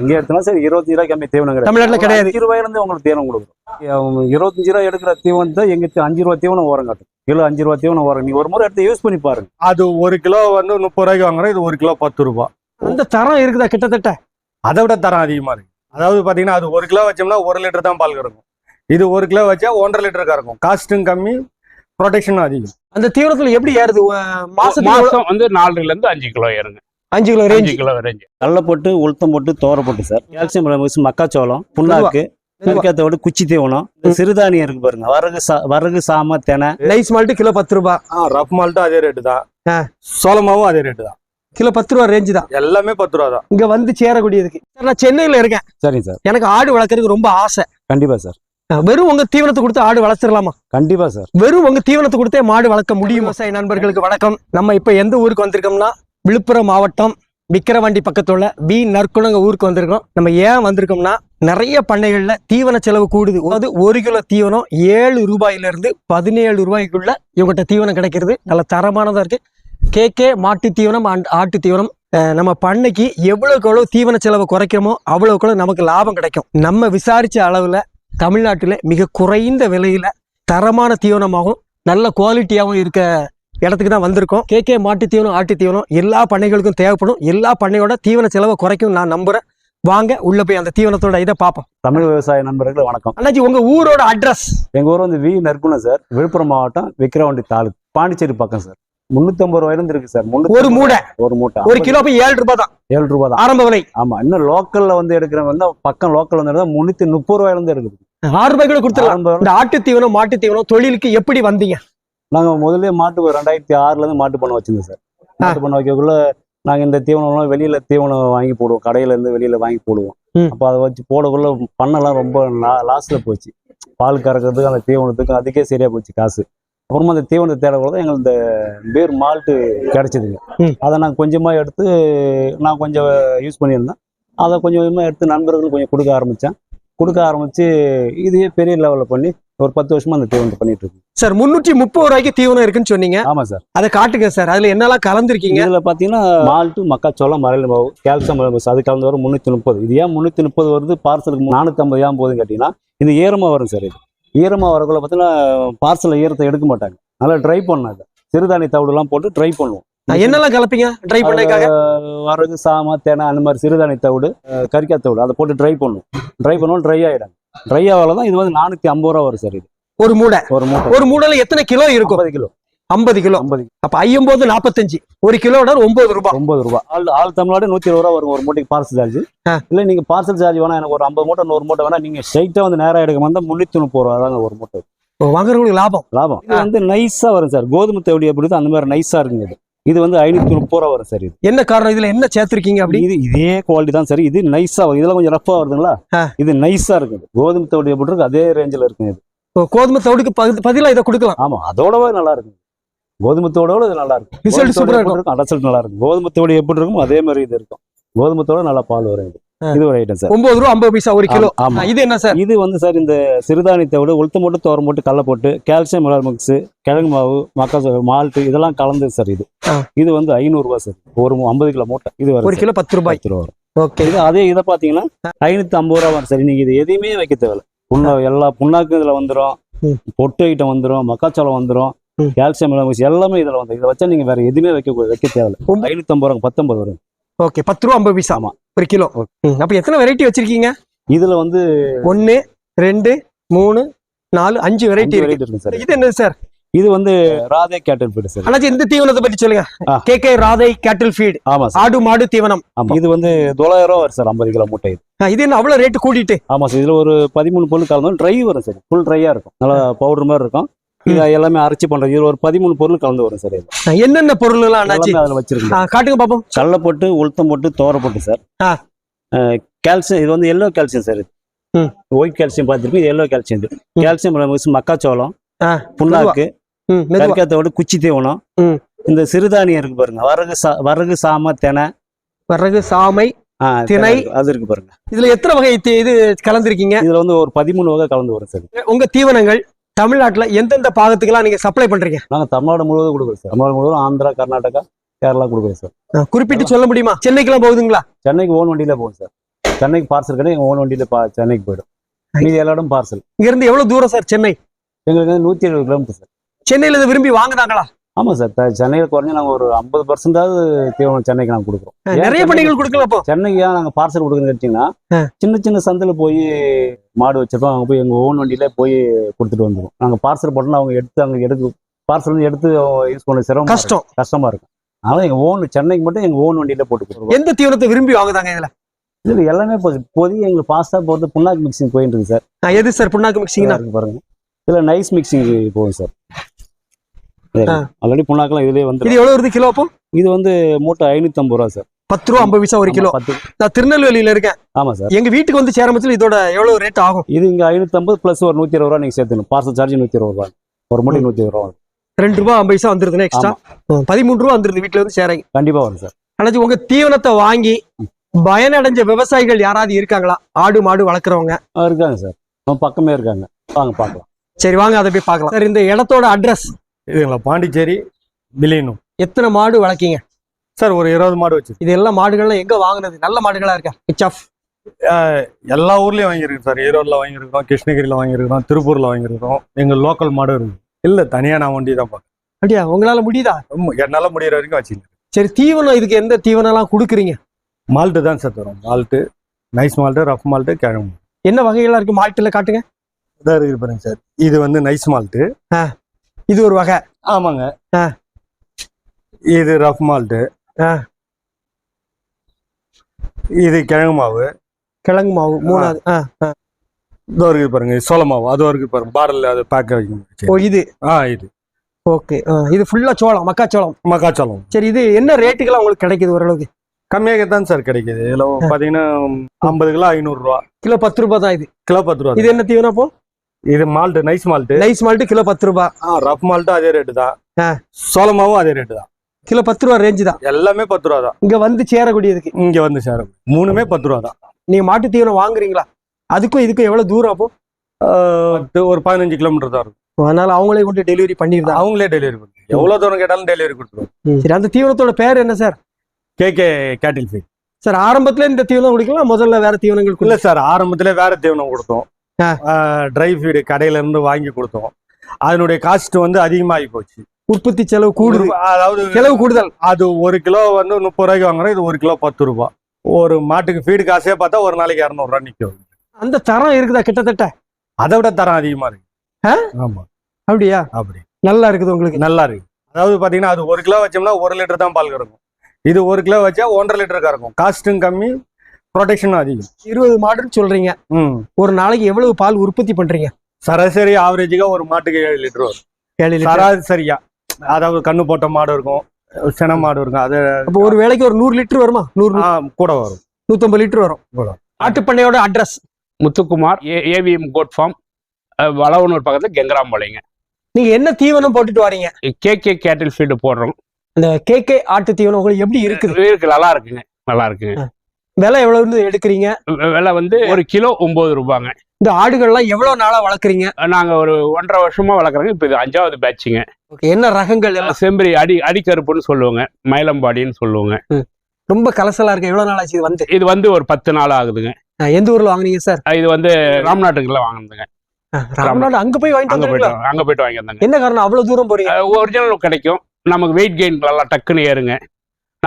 எங்க எடுத்தாலும் சரி இருபத்தஞ்சு ரூபாய் கம்மி தீவனம் கிடையாது தமிழ்நாட்டுல கிடையாது. அஞ்சு ரூபாயில இருந்து உங்களுக்கு தீவனம் கொடுக்குறோம். அவங்க இருபத்தஞ்சு ரூபாய் எடுக்கிற தீவனத்தை எங்க அஞ்சு ரூபாய் தீவனம் ஓரம் காட்டும். கிலோ அஞ்சு ரூபாய் தீவனம் ஓரம். நீங்க ஒரு முறை எடுத்து யூஸ் பண்ணி பாருங்க. அது ஒரு கிலோ வந்து முப்பது ரூபாய்க்கு வாங்குறோம் இது ஒரு கிலோ பத்து ரூபாய் அந்த தரம் இருக்குதா கிட்டத்தட்ட? அதை விட தரம் அதிகமா இருக்கு. அதாவது பாத்தீங்கன்னா அது ஒரு கிலோ வச்சோம்னா ஒரு லிட்டர் தான் பால் கறக்கும். இது ஒரு கிலோ வச்சா ஒன்றரை லிட்டர் கறக்கும். காஸ்ட்டும் கம்மி ப்ரொடெக்ஷனும் அதிகம். அந்த தீவனத்துல எப்படி ஏறுது? எவ்வளவு? மாசம் வந்து நாலுல இருந்து அஞ்சு கிலோ ஏறுங்க. அஞ்சு கிலோ ரேஞ்ச் கிலோ ரேஞ்சு கடலை போட்டு உளுத்தம் போட்டு தோரை போட்டு சார். கால்சியம் மிளகு மக்காச்சோளம் புண்ணாக்கு கறிக்காத்தோடு குச்சி தீவனம் சிறுதானியம் இருக்கு பாருங்க. வரகு சா வரகு சாம தெனை. நைஸ் மால்ட் கிலோ பத்து ரூபாய் ரஃப் மால்ட்டும் அதே ரேட்டு தான். சோளமாவும் அதே ரேட்டு தான். கிலோ பத்து ரூபா ரேஞ்சு தான். எல்லாமே பத்து ரூபா தான். இங்க வந்து சேரக்கூடியதுக்கு. சார் நான் சென்னையில இருக்கேன். சரிங்க சார். எனக்கு ஆடு வளர்க்கறதுக்கு ரொம்ப ஆசை. கண்டிப்பா சார். வெறும் உங்க தீவனத்தை கொடுத்து ஆடு வளர்த்துடலாமா? கண்டிப்பா சார். வெறும் உங்க தீவனத்தை கொடுத்தே மாடு வளர்க்க முடியும்? விவசாய நண்பர்களுக்கு வணக்கம். நம்ம இப்ப எந்த ஊருக்கு வந்திருக்கோம்னா விழுப்புரம் மாவட்டம் விக்கிரவாண்டி பக்கத்துல பி நற்குணங்க ஊருக்கு வந்திருக்கோம் நம்ம ஏன் வந்திருக்கோம்னா நிறைய பண்ணைகளில் தீவன செலவு கூடுது. அதாவது ஒரு கிலோ தீவனம் ஏழு ரூபாயிலிருந்து பதினேழு ரூபாய்க்குள்ள இவங்ககிட்ட தீவனம் கிடைக்கிறது. நல்ல தரமானதாக இருக்கு. கே கே மாட்டு தீவனம் அண்ட் ஆட்டு தீவனம். நம்ம பண்ணைக்கு எவ்வளோக்கு எவ்வளோ தீவன செலவு குறைக்கிறோமோ அவ்வளோக்கு எவ்வளோ நமக்கு லாபம் கிடைக்கும். நம்ம விசாரித்த அளவில் தமிழ்நாட்டில் மிக குறைந்த விலையில் தரமான தீவனமாகவும் நல்ல குவாலிட்டியாகவும் இருக்க இடத்துக்கு தான் வந்திருக்கோம். கே கே மாட்டு தீவனம் ஆட்டு தீவனம் எல்லா பண்ணைகளுக்கும் தேவைப்படும். எல்லா பண்ணையோட தீவன செலவை குறைக்கும் நான் நம்புறேன். வாங்க உள்ள போய் அந்த தீவனத்தோட இதை பார்ப்போம். தமிழ் விவசாய நண்பர்கள் வணக்கம். அண்ணாச்சி உங்க ஊரோட அட்ரஸ் எங்க ஊர் வந்து வி. நற்குணம் சார். விழுப்புரம் மாவட்டம் விக்கிரவாண்டி தாலுக்கு பாண்டிச்சேரி பக்கம் சார். முன்னூத்தி ஐம்பது ரூபாயில இருந்து இருக்கு சார். ஒரு மூடை. ஒரு மூட்டை. ஒரு கிலோ போய் ஏழு ரூபாய் தான். ஏழு ரூபாய் தான். ஆரம்ப விலை. ஆமா இன்னும் லோக்கல்ல வந்து எடுக்கிறவங்க வந்து பக்கம் லோக்கல் வந்து முன்னூத்தி முப்பது ரூபாயில இருந்து எடுக்குது ஆறு ரூபாய். கூட இந்த ஆட்டு தீவனம் மாட்டு தீவனம் தொழிலுக்கு எப்படி வந்தீங்க? நாங்க முதல்ல மாட்டு ரெண்டாயிரத்தி ஆறுல இருந்து மாட்டு பண்ண வச்சிருந்தோம் சார். மாட்டு பண்ண வைக்கக்குள்ள நாங்க இந்த தீவனம்லாம் வெளியில தீவனம் வாங்கி போடுவோம். கடையில இருந்து வெளியில வாங்கி போடுவோம். அப்ப அதை வச்சு போடக்குள்ள பண்ணெல்லாம் ரொம்ப லாஸ்ட்ல போச்சு. பால் கறக்கிறதுக்கு அந்த தீவனத்துக்கு அதுக்கே சரியா போச்சு காசு. அப்புறமா அந்த தீவனத்தை தேடக்குள்ள தான் எங்களுக்கு இந்த பேர் மால்ட்டு கிடைச்சதுங்க. அதை நான் கொஞ்சமா எடுத்து நான் கொஞ்சம் யூஸ் பண்ணியிருந்தேன். அதை கொஞ்சம் கொஞ்சமா எடுத்து நண்பர்களுக்கு கொஞ்சம் கொடுக்க ஆரம்பிச்சேன். கொடுக்க ஆரம்பிச்சு இதையே பெரிய லெவலில் பண்ணி ஒரு பத்து வருஷமா அந்த தீவனத்தை பண்ணிட்டு இருக்கேன் சார் முன்னூற்றி முப்பது ரூபாய்க்கு தீவனம் இருக்குன்னு சொன்னீங்க. ஆமா சார். அதை காட்டுங்க சார் அதுல என்னெல்லாம் கலந்துருக்கீங்க? இதுல பாத்தீங்கன்னா மால்ட்டு மக்காச்சோளம் மரல் மாவு கால்சியம் அது கலந்து வரும் முந்நூற்றி முப்பது. இது ஏன் முந்நூற்றி முப்பது வருது? பார்சலுக்கு நானூற்றம்பது ஏன் போகுதுன்னு கேட்டிங்கன்னா இது ஈரமாக வரும் சார் இது. ஈரமாக வரக்குள்ள பார்த்தீங்கன்னா பார்சலில் ஈரத்தை எடுக்க மாட்டாங்க. நல்லா ட்ரை பண்ணாங்க சிறுதானிய தவிடுலாம் போட்டு ட்ரை பண்ணுவோம். நான் என்னெல்லாம் கலப்பீங்க? ட்ரை பண்ணதுக்காக வரகு சாம தேனை அந்த மாதிரி சிறுதானிய தவிடு கறிக்காய் தவிடு அதை போட்டு ட்ரை பண்ணுவோம். ட்ரை பண்ணுவோம் ட்ரை ஆகிடும் ட்ரை ஆகல தான் இது வந்து நானூற்றி ஐம்பது ரூபா வரும் சார் இது. ஒரு மூடை. ஒரு மூட்டை ஒரு மூடையில எத்தனை கிலோ இருக்கும்? ஐம்பது கிலோ. ஐம்பது கிலோ. ஐம்பது அப்ப ஐம்பது நாற்பத்தஞ்சு ஒரு கிலோட ஒன்பது ரூபாய் ஒன்பது ரூபா. ஆள் ஆள் தமிழ்நாடு நூத்தி இருபது ரூபா வரும் ஒரு மூட்டைக்கு பார்சல் சார்ஜ். இல்ல நீங்க பார்சல் சார்ஜ் வேணா எனக்கு ஒரு ஐம்பது மூட்டை நூறு மூட்டை வேணா நீங்க ஸ்ட்ரைட்டா வந்து நேரா எடுக்க வந்தா முன்னூத்தி முப்பது ரூபா தாங்க ஒரு மூட்டை. வாங்குறவங்களுக்கு லாபம். லாபம். இது வந்து நைஸா வரும் சார் கோதுமை தவிடி எப்படி அந்த மாதிரி நைஸா இருக்குங்க இது. இது வந்து ஐநூத்தி முப்பது ரூபா வரும் சார் இது. என்ன காரணம்? இதுல என்ன சேர்த்திருக்கீங்க அப்படி? இது இதே குவாலிட்டி தான் சரி. இது நைஸா வரும். இதெல்லாம் கொஞ்சம் ரஃபா வருதுங்களா. இது நைஸா இருக்குது கோதுமை தவிடி எப்படி இருக்கு? அதே ரேஞ்சில் இருக்குங்க இது. கோதுமை தவிடுக்கு பதி- பதிலா இதை கொடுக்கலாம். ஆமா அதோடவே நல்லா இருக்கு. கோதுமை தோடோட இது நல்லா இருக்கும். ரிசல்ட் நல்லா இருக்கும் கோதுமை தோடு எப்படி இருக்கும் அதே மாதிரி இது இருக்கும். கோதுமை தோட நல்லா பால் வரும் இது. இது ஒரு ஐட்டம் சார் ஒன்பது ரூபா ஐம்பது பைசா ஒரு கிலோ. ஆமா. இது என்ன சார் இது வந்து சார் இந்த சிறுதானியத்தை விட உளுத்தம் போட்டு தோரம் போட்டு கடலை போட்டு கால்சியம் மிளகு மிக்ஸ் கிழங்கு மாவு மக்கா மால்ட்டு இதெல்லாம் கலந்து சார் இது. இது வந்து ஐநூறு ரூபாய் சார் ஒரு ஐம்பது கிலோ மூட்டை. இது ஒரு கிலோ பத்து ரூபாய். பத்து ரூபா வரும். ஓகே. இது அதே இதை பார்த்தீங்கன்னா ஐநூத்தி ஐம்பது ரூபா வரும் சார் நீங்க இது எதையுமே வைக்க தேவையில்ல. புண்ணா எல்லா புண்ணாக்கும் இதுல வந்துடும் ம். பொட்டு ஐட்டம் வந்துடும் மக்காச்சோளம் வந்துடும் ம். கால்சியம் மிளகு எல்லாமே இதுல வந்து இதை வச்சா நீங்க வேற எதுவுமே வைக்க வைக்க தேவையில்ல. ஐம்பது ரூபா பத்தொன்பது வரும். ஓகே பத்து ரூபா ஐம்பது பைசா. ஆமா. ஒரு கிலோ. அப்ப எத்தனை வெரைட்டி வச்சிருக்கீங்க? இதுல வந்து ஒன்னு ரெண்டு மூணு நாலு அஞ்சு வெரைட்டி இருக்கு. சார். இது என்ன சார்? இது வந்து ராதே கேட்டல் ஃபீடு சார். அண்ணாச்சி இந்த தீவனத்தை பத்தி சொல்லுங்க. கே கே ராதை கேட்டில் ஃபீட் ஆமா ஆடு மாடு தீவனம். இது வந்து தொள்ளாயிரம் ரூபா வரும் சார் ஐம்பது கிலோ மூட்டை. இது இது என்ன அவ்வளவு ரேட்டு கூட்டிட்டு ஆமா சார் இதுல ஒரு பதிமூணு பொருள் கலந்து ட்ரை வரும் சார். ஃபுல் ட்ரையா இருக்கும். நல்லா பவுடர் மாதிரி இருக்கும். இது எல்லாமே அரைச்சி பண்றது இதுல ஒரு பதிமூணு பொருள் கலந்து வரும் சார் இது என்னென்ன பொருள் எல்லாம் அண்ணாச்சி அதுல வச்சிருக்கு ஆ, காட்டுங்க பாப்போம். கடலை போட்டு உளுத்தம் போட்டு தோரை போட்டு சார். கால்சியம் இது வந்து எல்லோ கால்சியம் சார் இது. ஒயிட் கால்சியம் பார்த்துருப்பீங்க இது எல்லோ கால்சியம் இது. கால்சியம் மக்காச்சோளம் புண்ணாக்கு. கறிக்காத்தோட குச்சி தீவனம். இந்த சிறுதானியம் இருக்கு பாருங்க வரகு சா வரகு சாம தெனை. வரகு சாமை திணை. அது இருக்கு பாருங்க. இதுல எத்தனை வகை இது கலந்திருக்கீங்க? இதுல வந்து ஒரு பதிமூணு வகை கலந்து வரும் சார். உங்க தீவனங்கள்? தமிழ்நாட்டுல எந்தெந்த பாகத்துக்கெல்லாம் நீங்க சப்ளை பண்றீங்க? நாங்க தமிழ்நாடு முழுவதும் கொடுக்குறோம் சார். தமிழ்நாடு முழுவதும் ஆந்திரா கர்நாடகா கேரளா கொடுக்குறோம் சார். குறிப்பிட்டு சொல்ல முடியுமா? சென்னைக்கெல்லாம் போகுதுங்களா? சென்னைக்கு ஓன் வண்டியில போகும் சார். சென்னைக்கு பார்சல் கடை எங்கள் ஓன் வண்டியில் பா சென்னைக்கு போயிடும். மீதி எல்லா இடம் பார்சல் இங்க இருந்து எவ்வளவு தூரம் சார் சென்னை? எங்களுக்கு நூற்றி எழுபது கிலோமீட்டர் சார். சென்னையில இதை விரும்பி வாங்குனாங்களா? ஆமாம் சார் சென்னையில் குறைஞ்சு நாங்கள் ஒரு ஐம்பது பர்சன்டாவது தீவனம் சென்னைக்கு நாங்கள் கொடுக்குறோம். நிறைய பண்ணைகள் கொடுக்கல அப்போ? சென்னைக்கு ஏன் நாங்கள் பார்சல் கொடுக்குறோன்னு கேட்டிங்கன்னா. சின்ன சின்ன சந்தில் போய் மாடு வச்சிருப்போம் அங்கே போய் எங்கள் ஓன் வண்டியில போய் கொடுத்துட்டு வந்துடும் நாங்கள் பார்சல் போட்டோம்னா அவங்க எடுத்து அங்கே எடுத்து பார்சல் வந்து எடுத்து யூஸ் பண்ண சிரமம் கஷ்டம். கஷ்டமா இருக்கும். அதனால எங்கள் ஓன் சென்னைக்கு மட்டும் எங்கள் ஓன் வண்டியில போட்டு கொடுத்துருவோம். எந்த தீவனத்தை விரும்பி வாங்குதாங்க இதுல? இதில் எல்லாமே இப்போதைக்கு எங்களுக்கு ஃபாஸ்ட்டாக போகிறது புண்ணாக்கு மிக்சிங் போயிட்டு இருக்கு சார். எது சார் புண்ணாக்கு மிக்சிங்னா பாருங்க. இதில் நைஸ் மிக்சிங் போகும் சார். ஆல்ரெடி புண்ணாக்கெல்லாம் இதுலேயே வந்து இது எவ்வளவு வருது கிலோ அப்போ? இது வந்து மூட்டை ஐநூற்றம்பது ரூபா சார். பத்து ரூபா ஐம்பது பைசா ஒரு கிலோ. ஆமா, நான் திருநெல்வேலியில இருக்கேன். ஆமாம் சார். எங்க வீட்டுக்கு வந்து சேரமத்தில் இதோட எவ்வளவு ரேட் ஆகும்? இது இங்கே ஐநூற்றம்பது ப்ளஸ் ஒரு நூற்றி இருபது ரூபா நீங்கள் சேர்த்துணும் பார்சல் சார்ஜ் நூற்றி இருபது ரூபா. ஒரு மூட்டை நூற்றி இருபது ரூபா ரெண்டு ரூபா ஐம்பது பைசா வந்துருதுன்னா எக்ஸ்ட்ரா பதிமூணு ரூபா வந்துருது வீட்டுல இருந்து சேரங்க. கண்டிப்பாக வரும் சார். அண்ணாச்சி உங்க தீவனத்தை வாங்கி பயனடைஞ்ச விவசாயிகள் யாராவது இருக்காங்களா? ஆடு மாடு வளர்க்குறவங்க. இருக்காங்க சார். பக்கமே இருக்காங்க. வாங்க பார்க்கலாம். சரி வாங்க அதை போய் பார்க்கலாம். சார் இந்த இடத்தோட அட்ரஸ் இதுங்களா? பாண்டிச்சேரி வில்லியனூர் எத்தனை மாடு வளர்க்கீங்க? சார் ஒரு இருபது மாடு வச்சு இது எல்லா மாடுகள்லாம் எங்க வாங்குனது? நல்ல மாடுகளா இருக்கா? ஹெச்எஃப் எல்லா ஊர்லயும் வாங்கியிருக்கோம் சார். ஈரோட்ல வாங்கியிருக்கோம் கிருஷ்ணகிரியில வாங்கியிருக்கோம் திருப்பூர்ல வாங்கியிருக்கோம். எங்க லோக்கல் மாடு இருக்கு. இல்ல தனியா நான் வண்டி தான் பார்க்கறேன் அப்படியா? உங்களால முடியுதா? என்னால முடியற வரைக்கும் வச்சுருக்கேன். சரி தீவனம் இதுக்கு எந்த தீவனம் எல்லாம் கொடுக்குறீங்க? மால்ட்டு தான் சார் தரும். Malt nice malt rough malt கிழங்கு என்ன வகைகளா இருக்கு? மாட்டுல காட்டுங்க. இதாக இருக்குது பாருங்க சார். இது வந்து நைஸ் மால்ட்டு இது ஒரு வகை? ஆமாங்க. இது ரஃப் மால்ட்டு. இது கிழங்கு மாவு. கிழங்கு மாவு மூணாவது. இதோ இருக்குது பாருங்க சோள மாவு. அது இருக்குது பாருங்க பாரல்ல அது பேக் ஓ வைக்கணும் இது? ஆ இது. ஓகே இது ஃபுல்லா சோளம் மக்காச்சோளம் மக்காச்சோளம் சரி இது என்ன ரேட்டுக்கெல்லாம் உங்களுக்கு கிடைக்குது ஓரளவுக்கு? கம்மியாக தான் சார் கிடைக்குது இதில் பார்த்தீங்கன்னா ஐம்பது கிலோ ஐநூறுரூவா கிலோ பத்து ரூபாய் தான் இது. கிலோ பத்து ரூபா இது என்ன தீவனம் அப்போ? இது malt nice malt nice malt kilo பத்து ரூபாய் ரஃப் மால்ட்டும் அதே ரேட்டு தான். சோளமாவும் அதே ரேட்டு தான். கிலோ பத்து ரூபா ரேஞ்சு தான். எல்லாமே பத்து ரூபா தான். இங்க வந்து சேரக்கூடியதுக்கு. இங்க வந்து சேரும் மூணுமே பத்து ரூபா தான். நீங்க மாட்டு தீவனம் வாங்குறீங்களா? அதுக்கும் இதுக்கும் எவ்வளவு தூரம் அப்போ? ஒரு பதினஞ்சு கிலோமீட்டர் தான் இருக்கும். அதனால அவங்களே கொண்டு டெலிவரி பண்ணிருந்தாங்க அவங்களே டெலிவரி பண்ணுறாங்க எவ்வளோ தூரம் கேட்டாலும் டெலிவரி கொடுத்துருவோம் சரி அந்த தீவனத்தோட பேர் என்ன sir? KK cattle feed sir ஆரம்பத்துல இந்த தீவனம் குடிக்கலாம் முதல்ல வேற தீவனங்கள் இல்ல சார் ஆரம்பத்துல வேற தீவனம் கொடுத்தோம். ட்ரை ஃபீடு கடையில இருந்து வாங்கி கொடுத்தோம். அதனுடைய காஸ்ட் வந்து அதிகமாகி போச்சு. உற்பத்தி செலவு கூடுது. அதாவது செலவு கூடுதல். அது ஒரு கிலோ வந்து முப்பது ரூபாய்க்கு வாங்குறோம் இது ஒரு கிலோ பத்து ரூபாய் ஒரு மாட்டுக்கு ஃபீடு காசே பார்த்தா ஒரு நாளைக்கு இரநூறுவா நிற்கும் அந்த தரம் இருக்குதா கிட்டத்தட்ட? அதை விட தரம் அதிகமா இருக்கு? ஆமா. அப்படியா? அப்படி. நல்லா இருக்குது உங்களுக்கு. நல்லா இருக்கு. அதாவது பாத்தீங்கன்னா அது ஒரு கிலோ வச்சோம்னா ஒரு லிட்டர் தான் பால் கறக்கும். இது ஒரு கிலோ வச்சா ஒன்றரை லிட்டர் கறக்கும் காஸ்ட்டும் கம்மி ப்ரொடெக்ஷனும் அதிகம். இருபது மாடுன்னு சொல்றீங்க. ஒரு நாளைக்கு எவ்வளவு பால் உற்பத்தி பண்றீங்க? சராசரி ஆவரேஜுக்கா ஒரு மாட்டுக்கு ஏழு லிட்டர் வரும். ஏழு லிட்டர். சராசரியா. அதாவது கண்ணு போட்ட மாடு இருக்கும் சென மாடு இருக்கும் அது அப்போ ஒரு வேளைக்கு ஒரு நூறு லிட்டர் வருமா? நூறு கூட வரும். நூத்தம்பது லிட்டர் வரும். ஆட்டுப்பண்ணையோட address Muthukumar A AVM goat farm Valavanur பக்கத்தில் கெங்கராம்பாளையங்க நீங்க என்ன தீவனம் போட்டுட்டு வரீங்க? கேகே கேட்டில் ஃபீல்டு போடுறோம். இந்த கேகே ஆட்டு தீவனம் உங்களுக்கு எப்படி இருக்குது? இருக்கு நல்லா இருக்குங்க நல்லா இருக்குங்க. விலை எவ்வளவு எடுக்கிறீங்க? வெ- விலை வந்து ஒரு கிலோ ஒன்பது ரூபாங்க. இந்த ஆடுகள்லாம் எவ்வளவு நாளா வளர்க்குறீங்க? நாங்க ஒரு ஒன்றரை வருஷமா வளர்க்குறோங்க. இப்போ இது அஞ்சாவது பேட்சுங்க என்ன ரகங்கள் எல்லாம்? செம்பரி அடி அடிக்கருப்புன்னு சொல்லுவாங்க. மயிலம்பாடின்னு சொல்லுவாங்க. ரொம்ப கலசலா இருக்கு. எவ்வளவு நாள் ஆச்சு இது வந்து? இது வந்து ஒரு பத்து நாள் ஆகுதுங்க. எந்த ஊர்ல வாங்குனீங்க சார்? இது வந்து ராம்நாட்டுக்குள்ள வாங்கினதுங்க. ராம்நாடு அங்க போய் வாங்கிட்டு அங்க போயிட்டு? அங்க போயிட்டு வாங்கி வந்தாங்க. என்ன காரணம்? அவ்வளவு தூரம் போறீங்க? ஒரிஜினல் கிடைக்கும். நமக்கு வெயிட் கெயின் நல்லா டக்குன்னு ஏறுங்க.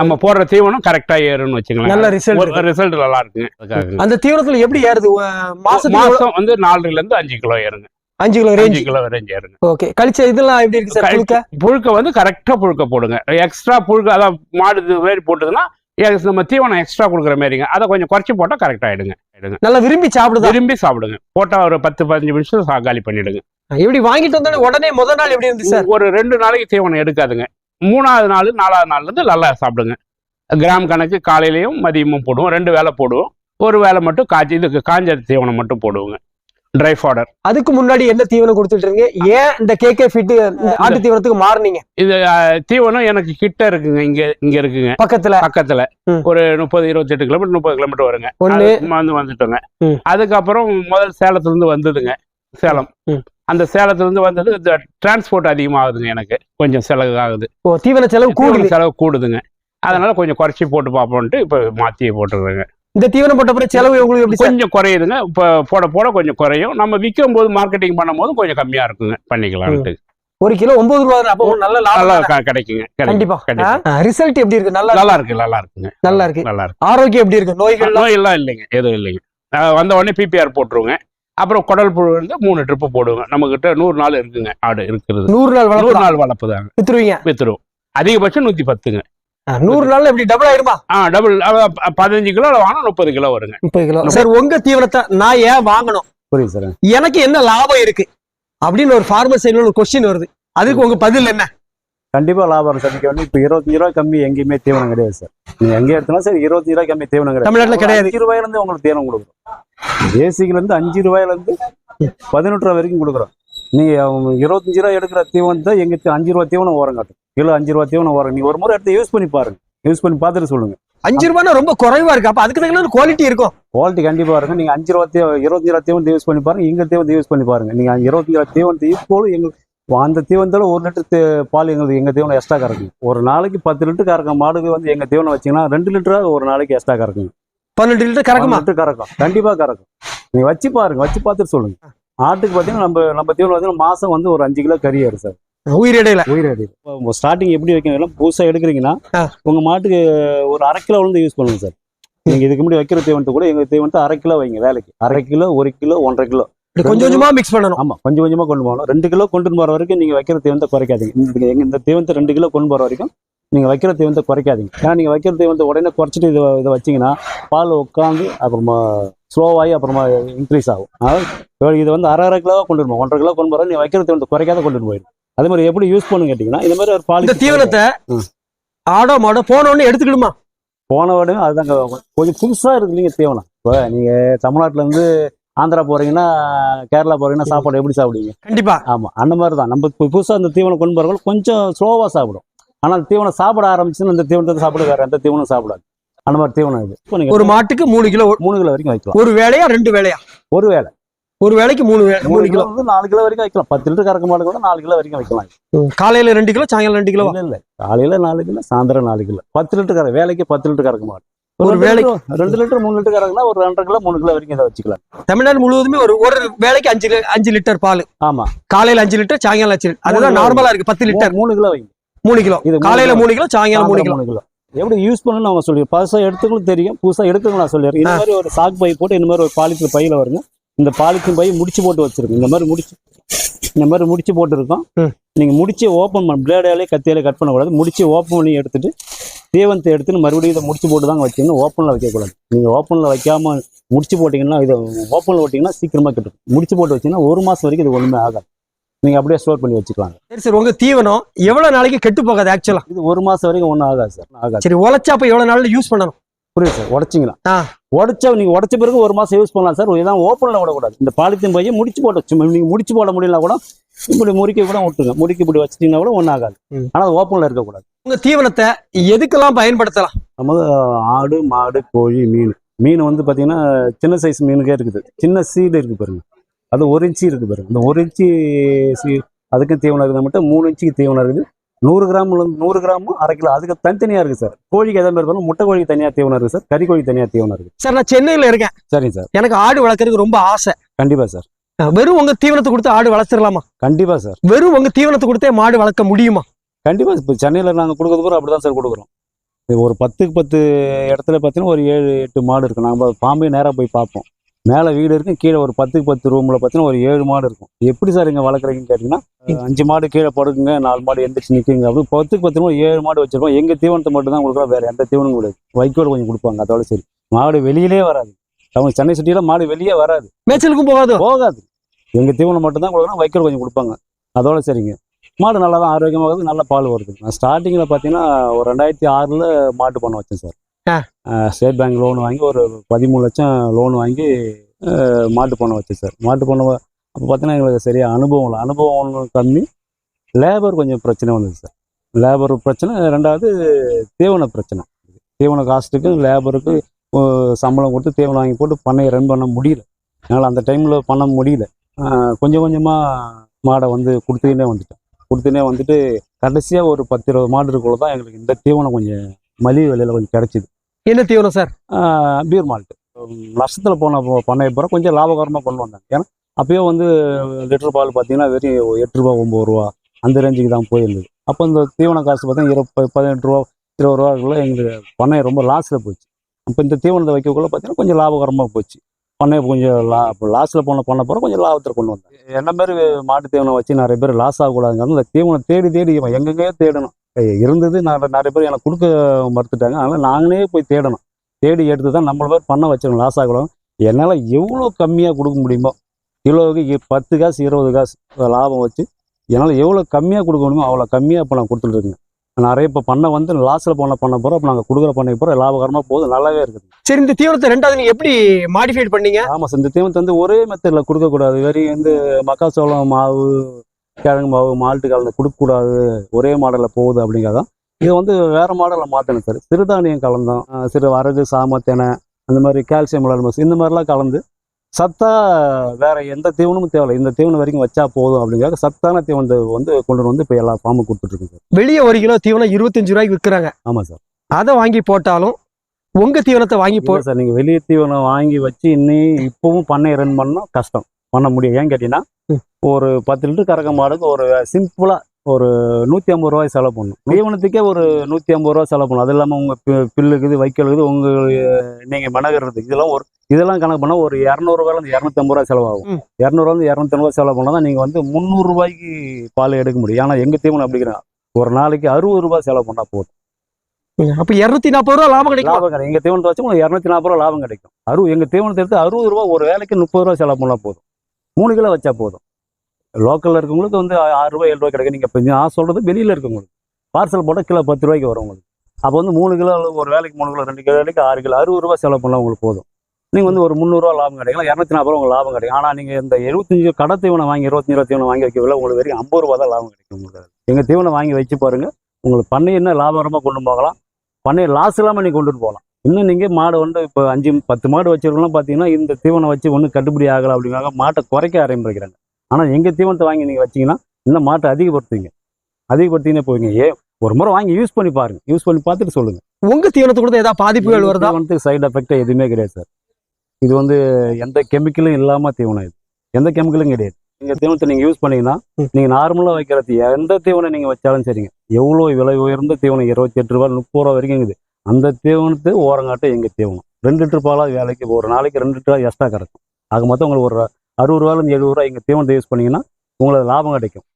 நம்ம போடுற தீவனம் கரெக்டா ஏறுன்னு வச்சுங்களேன் நல்ல ரிசல்ட் ரிசல்ட் நல்லா இருக்குங்க. அந்த தீவனத்துல எப்படி ஏறுது? எவ்வளவு- மாசம் வந்து நாலரைல இருந்து அஞ்சு கிலோ ஏறுங்க. அஞ்சு கிலோ ரேஞ்ச் கிலோ ரேஞ்ச் ஏறுங்க. ஓகே கழிச்ச இதெல்லாம் எப்படி இருக்கு சார் புழுக்க? புழுக்க வந்து கரெக்டா புழுக்க போடுங்க. எக்ஸ்ட்ரா புழுக்க அதான் மாடு மாதிரி போட்டதுன்னா நம்ம தீவனம் எக்ஸ்ட்ரா கொடுக்குற மாதிரிங்க. அதை கொஞ்சம் குறைச்சி போட்டா கரெக்ட் ஆயிடுங்க. நல்லா விரும்பி சாப்பிடுதா? விரும்பி சாப்பிடுங்க. போட்டா ஒரு பத்து பதினஞ்சு நிமிஷம் காலி பண்ணிடுங்க. எப்படி வாங்கிட்டு வந்தோடனே உடனே முதல் நாள் எப்படி இருந்துச்சு சார் ஒரு ரெண்டு நாளைக்கு தீவனம் எடுக்காதுங்க. மூணாவது நாள் நாலாவது நாள்ல இருந்து நல்லா சாப்பிடுங்க. கிராம் கணக்கு காலையிலயும் மதியமும் போடுவோம். ரெண்டு வேளை போடுவோம். ஒரு வேளை மட்டும் காய்ச்சி இதுக்கு காஞ்ச தீவனம் மட்டும் போடுவோங்க. ட்ரை ஃபாடர் அதுக்கு முன்னாடி என்ன தீவனம் கொடுத்துட்டு இருக்கீங்க? ஏன் இந்த கேகே ஃபிட் ஆட்டு தீவனத்துக்கு மாறுனீங்க? இது தீவனம் எனக்கு கிட்ட இருக்குங்க. இங்க இங்க இருக்குங்க. பக்கத்துல? பக்கத்துல. ஒரு முப்பது இருபத்தெட்டு கிலோமீட்டர் முப்பது கிலோமீட்டர் வருங்க. ஒண்ணு. வந்து வந்துட்டோங்க. அதுக்கப்புறம் முதல் சேலத்துல இருந்து வந்ததுங்க. சேலம். அந்த சேலத்துல இருந்து வந்தது இந்த டிரான்ஸ்போர்ட் அதிகமாகுதுங்க எனக்கு. கொஞ்சம் செலவு ஆகுது ஓ தீவன செலவு கூடுது. செலவு கூடுதுங்க. அதனால கொஞ்சம் குறைச்சி போட்டு பார்ப்போம்ட்டு இப்போ மாற்றி போட்டுருக்குறேங்க இந்த தீவனம் போட்ட பிறகு செலவு உங்களுக்கு எப்படி கொஞ்சம் குறையுதுங்க. இப்போ போட போட கொஞ்சம் குறையும். நம்ம விற்கும் போது மார்க்கெட்டிங் பண்ணும்போது கொஞ்சம் கம்மியா இருக்குங்க. பண்ணிக்கலாம்ட்டு ஒரு கிலோ ஒன்பது ரூபா அப்போ நல்ல நல்லா லாபம் கிடைக்குங்க. கண்டிப்பா. கண்டிப்பா. ரிசல்ட் எப்படி இருக்கு? நல்லா நல்லா இருக்கு நல்லா இருக்குங்க. நல்லா இருக்கு. நல்லா இருக்கு. ஆரோக்கியம் எப்படி இருக்கு? நோய்கள் நோய் எல்லாம் இல்லைங்க. எதுவும் இல்லைங்க. வந்த உடனே பிபிஆர் போட்டுருவோங்க அப்புறம் குடல் புழு வந்து மூணு ட்ரிப்பு போடுவோங்க. நம்ம கிட்ட நூறு நாள் இருக்குங்க ஆடு இருக்கிறது. நூறு நாள் நூறு நாள் வளர்ப்பு தாங்க வித்துருவீங்க? வித்துருவோம். அதிகபட்சம் நூத்தி பத்துங்க. நூறு நாள்ல எப்படி டபுள் ஆயிருமா ஆ டபுள் பதினஞ்சு கிலோ வாங்கினா முப்பது கிலோ வருங்க. முப்பது கிலோ. சார் உங்க தீவனத்தை நான் ஏன் வாங்கணும்? புரியுது சார். எனக்கு என்ன லாபம் இருக்கு? அப்படின்னு ஒரு ஃபார்மர் சைடுல ஒரு கொஸ்டின் வருது. அதுக்கு உங்க பதில் என்ன? கண்டிப்பா லாபம் சார். நீங்க வந்து இப்போ இருபத்தஞ்சு ரூபாய் கம்மி எங்கேயுமே தீவனம் கிடையாது சார். நீங்க எங்க எடுத்தாலும் சரி இருபத்தஞ்சு ரூபாய் கம்மி தீவனம் கிடையாது. தமிழ்நாட்டுல கிடையாது. ரூபாயில இருந்து உங்களுக்கு தீவனம் கொடுக்குறோம். பேசிக்ல இருந்து அஞ்சு ரூபாயில இருந்து பதினெட்டு ரூபாய் வரைக்கும் கொடுக்குறோம். நீங்க அவங்க இருபத்தஞ்சு ரூபாய் எடுக்கிற தீவனத்தை எங்க தி- அஞ்சு ரூபாய் தீவனம் ஓரம் காட்டும். கிலோ அஞ்சு ரூபாய் தீவனம் ஓரம். நீங்க ஒரு முறை எடுத்து யூஸ் பண்ணி பாருங்க. யூஸ் பண்ணி பார்த்துட்டு சொல்லுங்க. அஞ்சு ரூபாய்னா ரொம்ப குறைவா இருக்கு. அப்ப அதுக்கு தகுந்த குவாலிட்டி இருக்கும். குவாலிட்டி கண்டிப்பா இருக்கும். நீங்க அஞ்சு ரூபா இருபத்தஞ்சு ரூபா தீவனத்தை யூஸ் பண்ணி பாருங்க. எங்க தீவனத்தை யூஸ் பண்ணி பாருங்க. நீங்க இருபத்தஞ்சு ரூபா யூஸ் போல எங்களுக்கு அந்த தீவனத்தோட ஒரு லிட்டர் பால் எங்களுக்கு எங்க தீவனம் எக்ஸ்ட்ரா கறக்கும். ஒரு நாளைக்கு பத்து லிட்டர் கறக்கும் மாடுக்கு வந்து எங்க தீவனம் வச்சீங்கன்னா ரெண்டு லிட்டரா ஒரு நாளைக்கு எக்ஸ்ட்ரா கறக்கும். பன்னெண்டு லிட்டர் கறக்குமா? கறக்கும். கண்டிப்பா கறக்கும். நீங்க வச்சு பாருங்க வச்சு பார்த்துட்டு சொல்லுங்க. ஆட்டுக்கு பாத்தீங்கன்னா நம்ம நம்ம தீவனம் பார்த்தீங்கன்னா மாசம் வந்து ஒரு அஞ்சு கிலோ கறி ஏறும் சார். உயிர் இடையில. ஸ்டார்டிங் எப்படி வைக்கணும் புதுசா எடுக்கிறீங்கன்னா. உங்க மாட்டுக்கு ஒரு அரை கிலோ வந்து யூஸ் பண்ணுங்க சார். நீங்க இதுக்கு முன்னாடி வைக்கிற தீவனத்தை கூட எங்க தீவனத்தை அரை கிலோ வைங்க வேலைக்கு. அரை கிலோ ஒரு கிலோ ஒன்றரை கிலோ. கொஞ்சம் கொஞ்சமா மிக்ஸ் பண்ணணும். ஆமா கொஞ்சம் கொஞ்சமா கொண்டு போகணும். ரெண்டு கிலோ கொண்டு போற வரைக்கும் நீங்க வைக்கிற தீவனத்தை குறைக்காதீங்க. இந்த எங்க இந்த தீவனத்தை ரெண்டு கிலோ கொண்டு போற வரைக்கும் நீங்க வைக்கிற தீவனத்தை குறைக்காதீங்க. ஏன்னா நீங்க வைக்கிற தீவனத்தை உடனே குறைச்சிட்டு இதை இதை வச்சீங்கன்னா பால் உட்காந்து அப்புறமா ஸ்லோவாகி அப்புறமா இன்க்ரீஸ் ஆகும். அதாவது இதை வந்து அரை அரை கிலோவா கொண்டு போகும் ஒன்றரை கிலோ கொண்டு போற நீ வைக்கிற தீவனத்தை குறைக்காத கொண்டு போயிடும் அதே மாதிரி எப்படி யூஸ் பண்ணுங்க கேட்டீங்கன்னா இந்த மாதிரி ஒரு பால் தீவனத்தை. ஆடோ மாடோ போன உடனே எடுத்துக்கிடுமா? போன விடவே அதுதாங்க கொஞ்சம் புதுசா இருக்கு இல்லைங்க தீவனம். இப்போ நீங்க தமிழ்நாட்டுல இருந்து ஆந்திரா போறீங்கன்னா கேரளா போறீங்கன்னா சாப்பாடு எப்படி சாப்பிடுவீங்க? கண்டிப்பா. ஆமா அந்த மாதிரி தான் நம்ம இப்போ புதுசா இந்த தீவனம் கொண்டு போறவங்க கொஞ்சம் ஸ்லோவா சாப்பிடும். ஆனால் அந்த தீவனம் சாப்பிட ஆரம்பிச்சுன்னா இந்த தீவனத்தை சாப்பிட வேற எந்த தீவனம் சாப்பிடாது. அந்த மாதிரி தீவனம் இது. ஒரு மாட்டுக்கு மூணு கிலோ மூணு கிலோ வரைக்கும் வைக்கலாம். ஒரு வேளையா ரெண்டு வேளையா? ஒரு வேளை. ஒரு வேளைக்கு மூணு மூணு கிலோ. வந்து நாலு கிலோ வரைக்கும் வைக்கலாம். பத்து லிட்டர் கறக்க மாடு கூட நாலு கிலோ வரைக்கும் வைக்கலாம். காலையில ரெண்டு கிலோ சாயங்காலம் ரெண்டு கிலோ இல்ல இல்ல. காலையில நாலு கிலோ சாயந்தரம் நாலு கிலோ. பத்து லிட்டர் கற வேலைக்கு பத்து லிட்டர் கறக்க மாடு. ஒரு லிட்டர், ரெண்டு லிட்டர் மூணு லிட்டர் கறக்குனா ஒரு ரெண்டரை கிலோ மூணு கிலோ வரைக்கும் இதை வச்சுக்கலாம். தமிழ்நாடு முழுவதுமே ஒரு ஒரு வேளைக்கு அஞ்சு அஞ்சு லிட்டர் பால். ஆமா. காலையில அஞ்சு லிட்டர் சாயங்காலம் அஞ்சு லிட்டர். அதுதான் நார்மலா இருக்கு பத்து லிட்டர். மூணு கிலோ வைங்க. மூணு கிலோ இது காலையில கிலோ. மூணு கிலோ சாயங்காலம் மூணு கிலோ மூணு கிலோ எப்படி யூஸ் பண்ணணும்னு அவங்க சொல்லி புதுசா எடுத்துக்கணும் தெரியும். புதுசா எடுக்கணும் நான் சொல்லிடுறேன். இந்த மாதிரி ஒரு சாக் பை போட்டு இந்த மாதிரி ஒரு பாலித்தீன் பையில வருங்க. இந்த பாலித்தீன் பை முடிச்சு போட்டு வச்சிருக்கோம். இந்த மாதிரி முடிச்சு இந்த மாதிரி முடிச்சு போட்டுருக்கோம். ம். நீங்க முடிச்சு ஓப்பன் பண்ண பிளேடாலே கத்தியாலே கட் பண்ணக்கூடாது. முடிச்சு ஓப்பன் பண்ணி எடுத்துட்டு தீவனத்தை எடுத்துன்னு மறுபடியும் இதை முடிச்சு போட்டு தாங்க வச்சீங்கன்னா ஓப்பன்ல வைக்கக்கூடாது. நீங்க ஓப்பன்ல வைக்காம முடிச்சு போட்டீங்கன்னா இது ஓப்பன்ல போட்டீங்கன்னா சீக்கிரமா கிட்டும் முடிச்சு போட்டு வச்சீங்கன்னா ஒரு மாசம் வரைக்கும் இது ஒண்ணுமே ஆகாது. நீங்க அப்படியே ஸ்டோர் பண்ணி வச்சுக்கலாம் சரி சரி உங்க தீவனம் எவ்வளவு நாளைக்கு கெட்டு போகாது ஆக்சுவலா இது ஒரு மாசம் வரைக்கும் ஒன்றும் ஆகாது சார் ஆகாது. சரி உழைச்சா அப்ப எவ்வளவு நாள்ல யூஸ் பண்ணணும்? புரியுது சார் உடச்சிங்களா ஆ. உடச்சா நீங்க உடச்ச பிறகு ஒரு மாசம் யூஸ் பண்ணலாம் சார் இதான் ஓப்பன்ல விடக்கூடாது. இந்த பாலித்தீன் பையை முடிச்சு போட்டு சும்மா நீங்க முடிச்சு போட முடியல கூட இப்படி முறுக்கி கூட விட்டுருங்க. முறுக்கி இப்படி வச்சிட்டீங்கன்னா கூட ஒன்றும் ஆகாது. ம். ஆனா அது ஓப்பன்ல இருக்கக்கூடாது. உங்க தீவனத்தை எதுக்கெல்லாம் பயன்படுத்தலாம்? நம்ம ஆடு மாடு கோழி மீன். மீன் வந்து பாத்தீங்கன்னா சின்ன சைஸ் மீனுக்கே இருக்குது. சின்ன சீடு இருக்கு பாருங்க. அது ஒரு இன்ச்சு இருக்கு பாருங்க இந்த ஒரு இன்ச்சு அதுக்கும் தீவனம் இருக்குது மட்டும் மூணு இன்ச்சுக்கு தீவனம் இருக்குது. நூறு கிராம்ல இருந்து நூறு கிராமும் அரை கிலோ. அதுக்கு தனித்தனியா இருக்கு சார். கோழிக்கு எதாவது இருந்தாலும் முட்டை கோழிக்கு தனியா தீவனம் இருக்கு சார். கறி கோழிக்கு தனியா தீவனம் இருக்கு. சார் நான் சென்னையில இருக்கேன். சரிங்க சார். எனக்கு ஆடு வளர்க்கறதுக்கு ரொம்ப ஆசை. கண்டிப்பா சார். வெறும் உங்க தீவனத்தை கொடுத்து ஆடு வளர்த்துடலாமா கண்டிப்பா சார். வெறும் உங்க தீவனத்தை கொடுத்தே மாடு வளர்க்க முடியுமா? கண்டிப்பா. இப்போ சென்னையில் நாங்கள் கொடுக்கறது கூட அப்படி தான் சார் கொடுக்குறோம். ஒரு பத்துக்கு பத்து இடத்துல பார்த்தீங்கன்னா ஒரு ஏழு எட்டு மாடு இருக்கும் நாங்கள் பாம்பே நேராக போய் பார்ப்போம். மேலே வீடு இருக்கும் கீழே ஒரு பத்துக்கு பத்து ரூமில் பார்த்தீங்கன்னா ஒரு ஏழு மாடு இருக்கும். எப்படி சார் இங்கே வளர்க்குறீங்கன்னு கேட்டிங்கன்னா அஞ்சு மாடு கீழே படுக்குங்க நாலு மாடு எந்திரிச்சு நிற்குங்க அப்படி பத்துக்கு பத்து ஒரு ஏழு மாடு வச்சிருக்கோம். எங்கள் தீவனத்தை மட்டும் தான் கொடுக்குறோம் வேறு எந்த தீவனம் கிடையாது. வைக்கோல் கொஞ்சம் கொடுப்பாங்க அதோட சரி. மாடு வெளியிலே வராது. அவங்க சென்னை சிட்டியில் மாடு வெளியே வராது. மேய்ச்சலுக்கும் போகாதோ? போகாது. எங்கள் தீவனம் மட்டும் தான் கொடுக்குறோம் வைக்கோல் கொஞ்சம் கொடுப்பாங்க. அதோட சரிங்க. மாடு நல்லா தான் ஆரோக்கியமாக வருது நல்ல பால் வருது. நான் ஸ்டார்டிங்கில் பார்த்தீங்கன்னா ஒரு ரெண்டாயிரத்தி ஆறில் மாட்டு பண்ண வச்சேன் சார். ஸ்டேட் பேங்க் லோன் வாங்கி ஒரு பதிமூணு லட்சம் லோன் வாங்கி மாட்டு பண்ண வச்சேன் சார். மாட்டு பண்ண அப்போ பார்த்தீங்கன்னா எங்களுக்கு சரியா அனுபவம் இல்லை. அனுபவம் கம்மி. லேபர் கொஞ்சம் பிரச்சனை வந்தது சார். லேபர் பிரச்சனை. ரெண்டாவது தீவன பிரச்சனை. தீவன காஸ்ட்டுக்கு லேபருக்கு சம்பளம் கொடுத்து தீவனம் வாங்கி போட்டு பண்ணையை ரன் பண்ண முடியல. என்னால் அந்த டைமில் பண்ண முடியல. கொஞ்சம் கொஞ்சமாக மாடை வந்து கொடுத்துக்கிட்டே வந்துட்டேன். கொடுத்துனே வந்துட்டு கடைசியாக ஒரு பத்து இருபது மாடு இருக்குள்ள தான் எங்களுக்கு இந்த தீவனம் கொஞ்சம் மலிவு விலையில் கொஞ்சம் கிடச்சிது. என்ன தீவனம் சார்? பீர் மால்ட்டு நஷ்டத்தில் போன ப- பண்ணைய பூரா கொஞ்சம் லாபகரமாக கொண்டு வந்தாங்க. ஏன்னா அப்பயே வந்து லிட்டர் பால் பார்த்தீங்கன்னா வெறும் எட்டு ரூபா ஒம்பது ரூபா அந்த ரேஞ்சுக்கு தான் போயிருந்தது. அப்போ இந்த தீவன காசு பார்த்தீங்கன்னா இருபது பதினெட்டு ரூபா இருபது ரூபாக்குள்ள எங்களுக்கு பண்ணை ரொம்ப லாஸில் போச்சு. அப்போ இந்த தீவனத்தை வைக்கக்குள்ள பார்த்தீங்கன்னா கொஞ்சம் லாபகரமாக போச்சு. பண்ணை கொஞ்சம் லா லாஸில் போன பண்ண போகிற கொஞ்சம் லாபத்தில் கொண்டு வந்தாங்க. என்ன மாதிரி மாட்டு தீவனம் வச்சு நிறைய பேர் லாஸ் ஆகக்கூடாதுங்கிறது இந்த தீவனம் தேடி தேடி எங்கெங்கேயோ தேடணும். இருந்தது. நான் நிறைய பேர் எனக்கு கொடுக்க மறுத்துட்டாங்க. அதனால் நாங்களே போய் தேடணும். தேடி எடுத்து தான் நம்மள பேர் பண்ண வச்சிடணும் லாஸ் ஆகலாம் என்னால் எவ்வளோ கம்மியாக கொடுக்க முடியுமோ கிலோவுக்கு பத்து காசு இருபது காசு லாபம் வச்சு என்னால் எவ்வளோ கம்மியாக கொடுக்க முடியுமோ அவ்வளோ கம்மியாக இப்போ நான் கொடுத்துட்ருக்கேன் நிறைய இப்போ பண்ண வந்து லாஸில் பண்ண பண்ண போகிறோம் இப்போ நாங்கள் கொடுக்குற பண்ண போகிறோம் லாபகரமாக போகுது. நல்லாவே இருக்குது. சரி இந்த தீவனத்தை ரெண்டாவது நீங்க எப்படி மாடிஃபைட் பண்ணீங்க? ஆமாம் சார் இந்த தீவனத்தை வந்து ஒரே மெத்தடில் கொடுக்கக்கூடாது. வெறும் வந்து மக்காச்சோளம் மாவு கிழங்கு மாவு மால்ட்டு கலந்து கொடுக்கக்கூடாது ஒரே மாடலில் போகுது அப்படிங்கிறதான் இது வந்து வேறு மாடலில் மாற்றணும் சார். சிறுதானியம் கலந்தோம் சிறு வரகு சாம தினை அந்த மாதிரி கால்சியம் மஸ் இந்த மாதிரிலாம் கலந்து சத்தா வேற எந்த தீவனமும் தேவையில்லை. இந்த தீவனம் வரைக்கும் வச்சா போதும் அப்படிங்கிற சத்தான தீவனத்தை வந்து கொண்டு வந்து இப்போ எல்லா ஃபார்மும் கொடுத்துட்ருக்கோம் சார். வெளியே ஒரு கிலோ தீவனம் இருபத்தஞ்சு ரூபாய்க்கு விற்கிறாங்க ஆமாம் சார். அதை வாங்கி போட்டாலும் உங்க தீவனத்தை வாங்கி போ சார் நீங்கள் வெளியே தீவனம் வாங்கி வச்சு இன்னும் இப்பவும் பண்ணை ரன் பண்ணால் கஷ்டம். பண்ண முடியும் ஏன் கேட்டீங்கன்னா. ஒரு பத்து லிட்டர் கறக்க மாடுக்கு ஒரு சிம்பிளாக ஒரு நூற்றி ஐம்பது ரூபாய் செலவு பண்ணணும் தீவனத்துக்கே ஒரு நூற்றி ஐம்பது ரூபா செலவு பண்ணணும் அது இல்லாமல் உங்கள் பில்லுக்குது வைக்கலுக்குது உங்கள் நீங்கள் மணகிறதுக்கு இதெல்லாம் ஒரு இதெல்லாம் கணக்கு பண்ணால் ஒரு இரநூறுவாலேருந்து இரநூத்தம்பது ரூபா செலவாகும். இரநூறுவாலேருந்து இரநூத்தம்பது செலவு பண்ணால் தான் நீங்கள் வந்து முந்நூறுரூபாய்க்கு பால் எடுக்க முடியும். ஆனால் எங்கள் தீவனம் அப்படிங்கிறாங்க ஒரு நாளைக்கு அறுபது ரூபாய் செலவு பண்ணால் போதும். அப்ப இருநூத்தி நாற்பது ரூபா லாபம் கிடைக்கும்? லாபம் கிடைக்கும் எங்கள் தீவனத்தை வச்சு உங்களுக்கு இரநூத்தி நாற்பது ரூபா லாபம் கிடைக்கும். அறுபது எங்கள் தீவனத்தை எடுத்து அறுபது ரூபா ஒரு வேலைக்கு முப்பது ரூபா செலவு பண்ணால் போதும். மூணு கிலோ வச்சா போதும். லோக்கலில் இருக்கவங்களுக்கு வந்து ஆறு ரூபாய் ஏழு ரூபாய் கிடைக்கும். நீங்கள் இப்போ நான் சொல்கிறது வெளியில் இருக்கவங்களுக்கு. பார்சல் போட்டால் கிலோ பத்து ரூபாய்க்கு வரும் உங்களுக்கு. அப்போ வந்து மூணு கிலோ ஒரு வேலைக்கு மூணு கிலோ ரெண்டு கிலோ வேலைக்கு ஆறு கிலோ அறுபது ரூபா செலவு பண்ணலாம் உங்களுக்கு போதும். நீங்கள் வந்து ஒரு முந்நூறுரூவா லாபம் கிடைக்கலாம். இரநூத்தி நாற்பது ரூபா உங்களுக்கு லாபம் கிடைக்கும். ஆனால் நீங்கள் இந்த எழுபத்தஞ்சு கடை தீவனம் வாங்கி இருபத்தஞ்சு ரூபா தீவனம் வாங்கி வைக்கவில்லை. உங்களுக்கு வெறும் ஐம்பது ரூபா தான் லாபம் கிடைக்கும் உங்களுக்கு. எங்கள் தீவனம் வாங்கி வச்சு பாருங்கள் உங்களுக்கு பண்ணை என்ன லாபகரமாக கொண்டு போகலாம்? பண்ணை லாஸ் இல்லாமல் நீங்கள் கொண்டுட்டு போகலாம். இன்னும் நீங்கள் மாடு வந்து இப்போ அஞ்சு பத்து மாடு வச்சுருக்கலாம் பார்த்தீங்கன்னா இந்த தீவனம் வச்சு ஒன்றும் கட்டுப்படி ஆகலை அப்படிங்கிறாங்க. மாட்டை குறைக்க ஆரம்பிக்கிறாங்க. ஆனால் எங்கள் தீவனத்தை வாங்கி நீங்கள் வச்சீங்கன்னா இன்னும் மாட்டை அதிகப்படுத்துவீங்க. அதிகப்படுத்தினே போவீங்க. ஏ ஒரு முறை வாங்கி யூஸ் பண்ணி பாருங்க. யூஸ் பண்ணி பார்த்துட்டு சொல்லுங்க. உங்க தீவனத்தை கொடுத்த ஏதாவது பாதிப்புகள் வருதா? தீவனத்துக்கு சைடு எஃபெக்ட் எதுவுமே கிடையாது சார் இது வந்து எந்த கெமிக்கலும் இல்லாமல் தீவனம் இது. எந்த கெமிக்கலும் கிடையாது. நீங்கள் தீவனத்தை நீங்கள் யூஸ் பண்ணீங்கன்னா. நீங்கள் நார்மலாக வைக்கிறது எந்த தீவனம் நீங்கள் வச்சாலும் சரிங்க. எவ்வளோ விலை உயர்ந்த தீவனம்? இருபத்தி எட்டு ரூபா முப்பது ரூபா வரைக்கும் இருக்குது. அந்த தீவனத்து ஓரங்காட்ட எங்கள் தீவனம். ரெண்டு லிட்டர் பாலாக வேலைக்கு ஒரு நாளைக்கு ரெண்டு லிட்டர் எக்ஸ்ட்ரா கறக்கும். ஆக மொத்தம் உங்களுக்கு ஒரு அறுபது ரூபாயிலிருந்து எழுபது ரூபா எங்கள் தீவனத்தை யூஸ் பண்ணீங்கன்னா உங்களுக்கு லாபம் கிடைக்கும்.